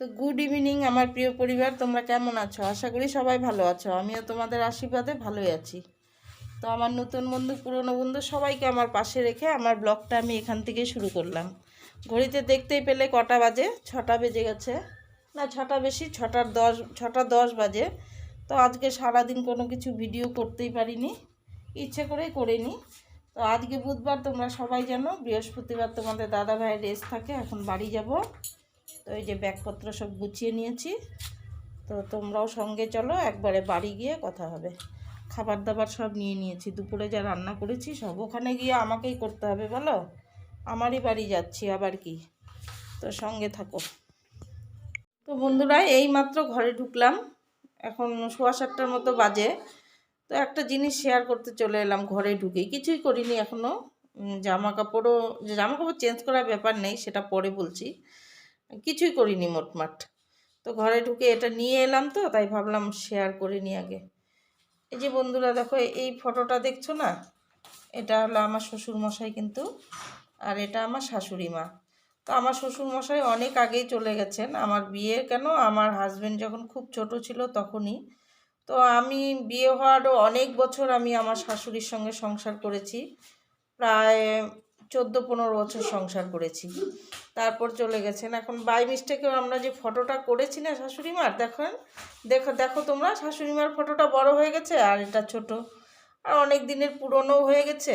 তো good evening আমার প্রিয় পরিবার, তোমরা কেমন আছো? আশা করি সবাই ভালো আছো। আমিও তোমাদের আশীর্বাদে ভালোই আছি। তো আমার নতুন বন্ধু, পুরনো বন্ধু, সবাইকে আমার পাশে রেখে আমার ব্লগটা আমি এখান থেকে শুরু করলাম। ঘড়িতে দেখতেই পেলে কটা বাজে? ছটা বেজে গেছে। না, ছটা বেশি ছটার দশ, ছটা দশ বাজে। তো আজকে সারাদিন কোনো কিছু ভিডিও করতেই পারিনি। ইচ্ছে করেই করিনি। তো আজকে বুধবার তোমরা সবাই জানো, বৃহস্পতিবার তোমাদের দাদা ভাইয়ের রেস্ট থাকে, এখন বাড়ি যাব। তো এই যে ব্যাগপত্র সব গুছিয়ে নিয়েছি। তো তোমরাও সঙ্গে চলো, একবারে বাড়ি গিয়ে কথা হবে। খাবার দাবার সব নিয়ে নিয়েছি, দুপুরে যা রান্না করেছি সব ওখানে গিয়ে আমাকেই করতে হবে, বলো? আমারই বাড়ি যাচ্ছি আবার কি। তো সঙ্গে থাকো। তো বন্ধুরা, এই মাত্র ঘরে ঢুকলাম। এখন সোয়া সাতটার মতো বাজে। তো একটা জিনিস শেয়ার করতে চলে এলাম ঘরে ঢুকে। কিছুই করিনি এখনও জামা কাপড়ও, জামা কাপড় চেঞ্জ করার ব্যাপার নেই, সেটা পরে বলছি। কিছুই করিনি মোটমাট। তো ঘরে ঢুকে এটা নিয়ে এলাম তো, তাই ভাবলাম শেয়ার করে নিই আগে। এই যে বন্ধুরা, দেখো, এই ফটোটা দেখছ না? এটা হলো আমার শ্বশুর মশাই কিন্তু, আর এটা আমার শাশুড়ি মা। তো আমার শ্বশুর মশাই অনেক আগেই চলে গেছেন। আমার বিয়ে কেন? আমার হাজব্যান্ড যখন খুব ছোট ছিল তখনই। তো আমি বিয়ে হওয়ারও অনেক বছর আমি আমার শাশুড়ির সঙ্গে সংসার করেছি। প্রায় চোদ্দ পনেরো বছর সংসার করেছি। তারপর চলে গেছেন। এখন বাই মিস্টেকেও আমরা যে ফটোটা করেছি না শাশুড়িমার, দেখেন, দেখো দেখো তোমরা, শাশুড়িমার ফটোটা বড় হয়ে গেছে আর এটা ছোট। আর অনেক দিনের পুরনোও হয়ে গেছে।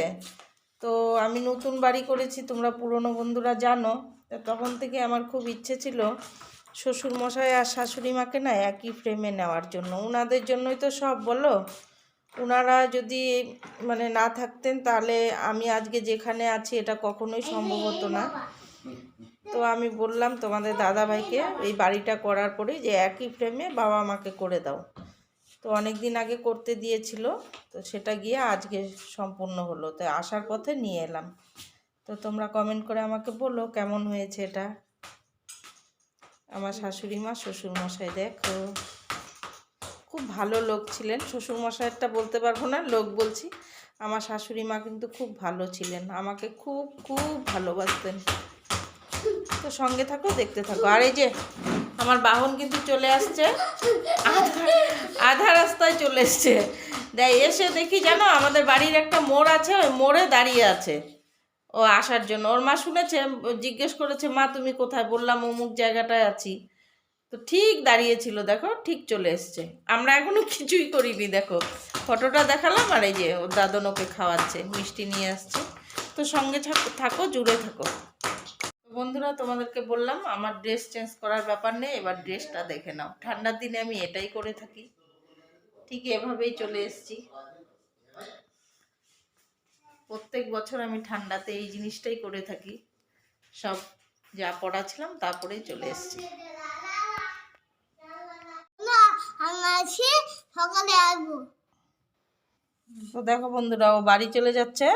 তো আমি নতুন বাড়ি করেছি, তোমরা পুরনো বন্ধুরা জানো। তখন থেকে আমার খুব ইচ্ছে ছিল শ্বশুর মশাই আর শাশুড়ি মাকে না একই ফ্রেমে নেওয়ার জন্য। ওনাদের জন্যই তো সব, বলো? ওনারা যদি মানে না থাকতেন তাহলে আমি আজকে যেখানে আছি এটা কখনোই সম্ভব হতো না। তো আমি বললাম তোমাদের দাদাভাইকে এই বাড়িটা করার পরে যে একই ফ্রেমে বাবা মাকে করে দাও। তো অনেক দিন আগে করতে দিয়েছিল, তো সেটা গিয়ে আজকে সম্পূর্ণ হলো। তো আসার পথে নিয়ে এলাম। তো তোমরা কমেন্ট করে আমাকে বলো কেমন হয়েছে এটা। আমার শাশুড়ি মা শ্বশুর মশাই দেখো। খুব ভালো লোক ছিলেন। শ্বশুর মশাইয়েরটা বলতে পারব না, লোক বলছি। আমার শাশুড়ি মা কিন্তু খুব ভালো ছিলেন, আমাকে খুব খুব ভালোবাসতেন। তো সঙ্গে থাকো, দেখতে থাকো। আর এই যে, আমার বাহন কিন্তু চলে আসছে। আধা রাস্তায় চলে এসছে। দেয় এসে দেখি জানো, আমাদের বাড়ির একটা মোড় আছে, ওই মোড়ে দাঁড়িয়ে আছে। ও আসার জন্য। ওর মা শুনেছে, জিজ্ঞেস করেছে, মা, তুমি কোথায়? বললাম, অমুক জায়গাটায় আছি। তো ঠিক দাঁড়িয়েছিল, দেখো, ঠিক চলে এসছে। আমরা এখনও কিছুই করিনি, দেখো। ফটোটা দেখালাম আর এই যে ওর দাদন ওকে খাওয়াচ্ছে, মিষ্টি নিয়ে আসছে। তো সঙ্গে থাকো- জুড়ে থাকো। বন্ধুরা, তোমাদেরকে বললাম, আমার ড্রেস চেঞ্জ করার ব্যাপার নেই, এবার ড্রেসটা দেখে নাও। ঠান্ডার দিনে আমি এটাই করে থাকি। ঠিক এভাবেই চলে এসেছি। প্রত্যেক বছর আমি ঠান্ডাতে এই জিনিসটাই করে থাকি। সব যা পড়া ছিলাম তারপরেই চলে এসেছি। আমি আছি সকালে আসব। তো দেখো বন্ধুরা ও বাড়ি চলে যাচ্ছে।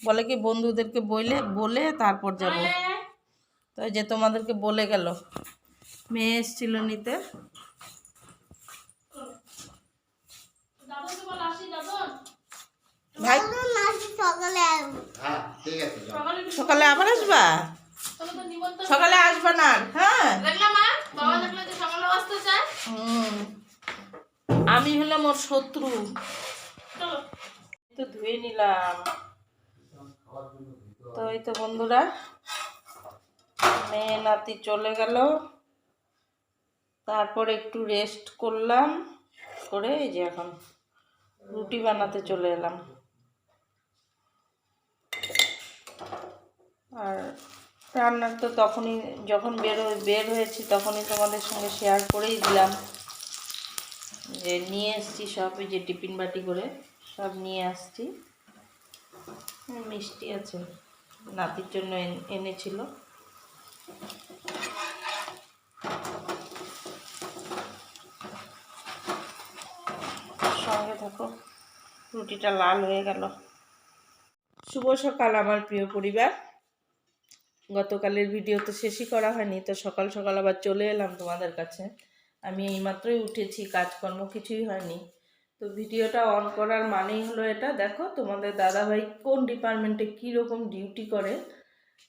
বলে কি বন্ধুদেরকে বলে বলে তারপর যাব। তো যে তোমাদেরকে বলে গেল মেয়ে এসেছিল নিতে। ভাই আমি সকালে আসব। হ্যাঁ ঠিক আছে যাও। সকালে আবার আসবা? সকালে আসবা না? হ্যাঁ। আমি হলাম ওর শত্রু। তো ধুয়ে নিলাম। তো এই তো বন্ধুরা, মেয়ে নাতি চলে গেল। তারপর একটু রেস্ট করলাম, করে এই যে এখন রুটি বানাতে চলে এলাম। আর রান্নার তো তখনই যখন বের বের হয়েছি তখনই তোমাদের সঙ্গে শেয়ার করেই দিলাম যে নিয়ে এসছি সব ওই যে টিফিন বাটি করে সব নিয়ে আসছি। মিষ্টি আছে, নাতির জন্য এন- এনেছিল। সঙ্গে থাকো, রুটিটা লাল হয়ে গেল। শুভ সকাল আমার প্রিয় পরিবার। গতকালের ভিডিও তো শেষই করা হয়নি, তো সকাল সকাল আবার চলে এলাম তোমাদের কাছে। আমি এইমাত্রই উঠেছি, কাজকর্ম কিছুই হয়নি। তো ভিডিওটা অন করার মানেই হলো এটা। দেখো, তোমাদের দাদাভাই কোন ডিপার্টমেন্টে কী রকম ডিউটি করে?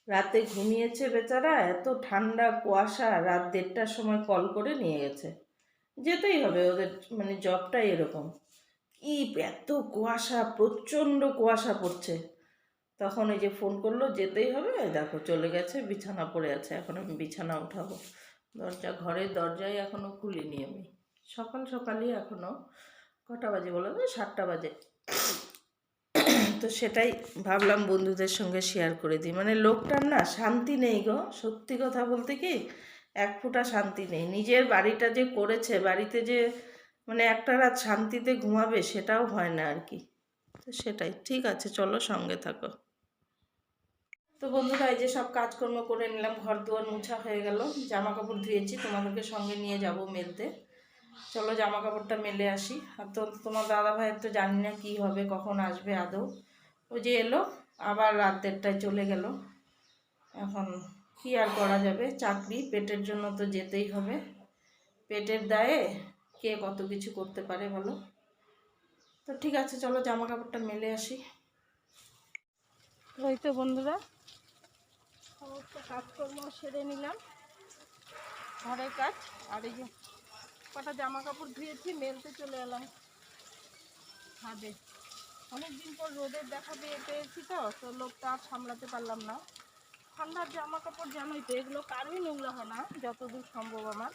রাতে ঘুমিয়েছে বেচারা, এত ঠান্ডা কুয়াশা, রাত দেড়টার সময় কল করে নিয়ে গেছে। যেতেই হবে, ওদের মানে জবটাই এরকম। কি এত কুয়াশা, প্রচণ্ড কুয়াশা পড়ছে। তখন ওই যে ফোন করল, যেতেই হবে দেখো চলে গেছে, বিছানা পড়ে আছে, এখন আমি বিছানা উঠাবো। দরজা, ঘরের দরজায় এখনও খুলিনি আমি। সকাল সকালই এখনও কটা বাজে বলো তো? সাতটা বাজে। তো সেটাই ভাবলাম বন্ধুদের সঙ্গে শেয়ার করে দিই। মানে লোকটার না শান্তি নেই গো। সত্যি কথা বলতে কি, এক ফুটা শান্তি নেই। নিজের বাড়িটা যে করেছে, বাড়িতে যে মানে একটা রাত শান্তিতে ঘুমাবে, সেটাও হয় না আর কি। তো সেটাই। ঠিক আছে, চলো সঙ্গে থাকো। তো বন্ধুরা, এই যে সব কাজকর্ম করে নিলাম ঘর দুয়ার মুছা হয়ে গেল। জামা কাপড় ধুয়েছি, তোমাদেরকে সঙ্গে নিয়ে যাব মেলতে। চলো জামা কাপড়টা মেলে আসি। আর তো তোমার দাদা ভাইয়ের তো জানি না কী হবে, কখন আসবে আদৌ। ও যে এলো, আবার রাত দেড়টায় চলে গেল। এখন কী আর করা যাবে? চাকরি, পেটের জন্য তো যেতেই হবে। পেটের দায়ে কে কত কিছু করতে পারে বলো? তো ঠিক আছে, চলো জামা কাপড়টা মেলে আসি। ওই তো বন্ধুরা সমস্ত কাজকর্ম সেরে নিলাম। ঘরের কাজ, আর এই যে কটা জামা কাপড় ধুয়েছি, মেলতে চলে এলাম ছাদে। অনেকদিন পর রোদের দেখা পেয়ে পেয়েছি তো তো লোকটা আর সামলাতে পারলাম না। ঠান্ডার জামা কাপড় জানোই তো, এগুলো কারোই নোংরা হয় না, যতদূর সম্ভব আমার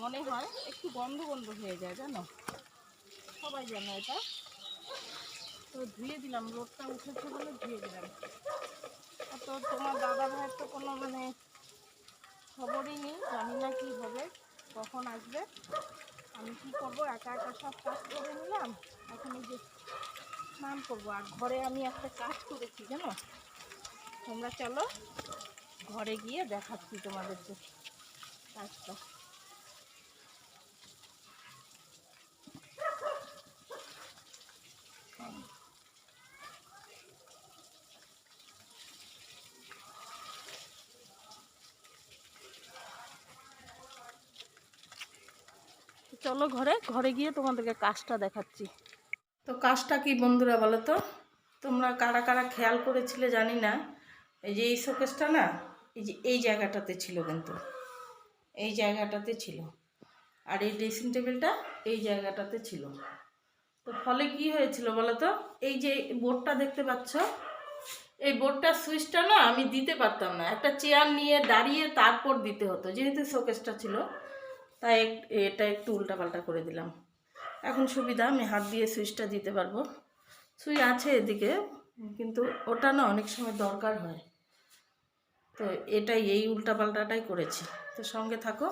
মনে হয়, একটু গন্ধ গন্ধ হয়ে যায়, জানো? সবাই জানো এটা। তো ধুয়ে দিলাম, রোদটা উঠেছে বলে ধুয়ে দিলাম। তো তোমার দাদা ভাইয়ের তো কোনো মানে খবরই নেই, জানি না কী হবে, কখন আসবে। আমি কি করব, একা একা সব কাজ করে নিলাম, এখন এই যে স্নান করব। আর ঘরে আমি একটা কাজ করেছি, জানো? তোমরা চলো, ঘরে গিয়ে দেখাচ্ছি তোমাদেরকে কাজটা। চলো ঘরে ঘরে গিয়ে তোমাদেরকে কাজটা দেখাচ্ছি। তো কাজটা কি বন্ধুরা বলো তো? তোমরা কারা কারা খেয়াল করেছিলে জানি না। এই যে এই শোকেসটা না, এই যে এই জায়গাটাতে ছিল কিন্তু। এই জায়গাটাতে ছিল। আর এই ড্রেসিং টেবিলটা এই জায়গাটাতে ছিল। তো ফলে কি হয়েছিল বলো তো? এই যে বোর্ডটা দেখতে পাচ্ছ, এই বোর্ডটার সুইচটা না আমি দিতে পারতাম না। একটা চেয়ার নিয়ে দাঁড়িয়ে তারপর দিতে হতো, যেহেতু শোকেসটা ছিল। তাই এটা একটু উল্টাপাল্টা করে দিলাম। এখন সুবিধা, আমি হাত দিয়ে সুইচটা দিতে পারব। সুই আছে এদিকে, কিন্তু ওটা না অনেক সময় দরকার হয়। তো এটাই, এই উল্টাপাল্টাটাই করেছি। তো সঙ্গে থাকো।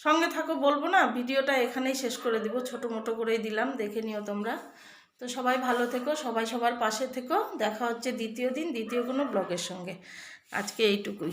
সঙ্গে থাকো বলব না, ভিডিওটা এখানেই শেষ করে দিব। ছোটো মোটো করেই দিলাম, দেখে নিও তোমরা। তো সবাই ভালো থেকো, সবাই সবার পাশে থেকো। দেখা হচ্ছে দ্বিতীয় দিন, দ্বিতীয় কোনো ব্লগের সঙ্গে। আজকে এইটুকুই।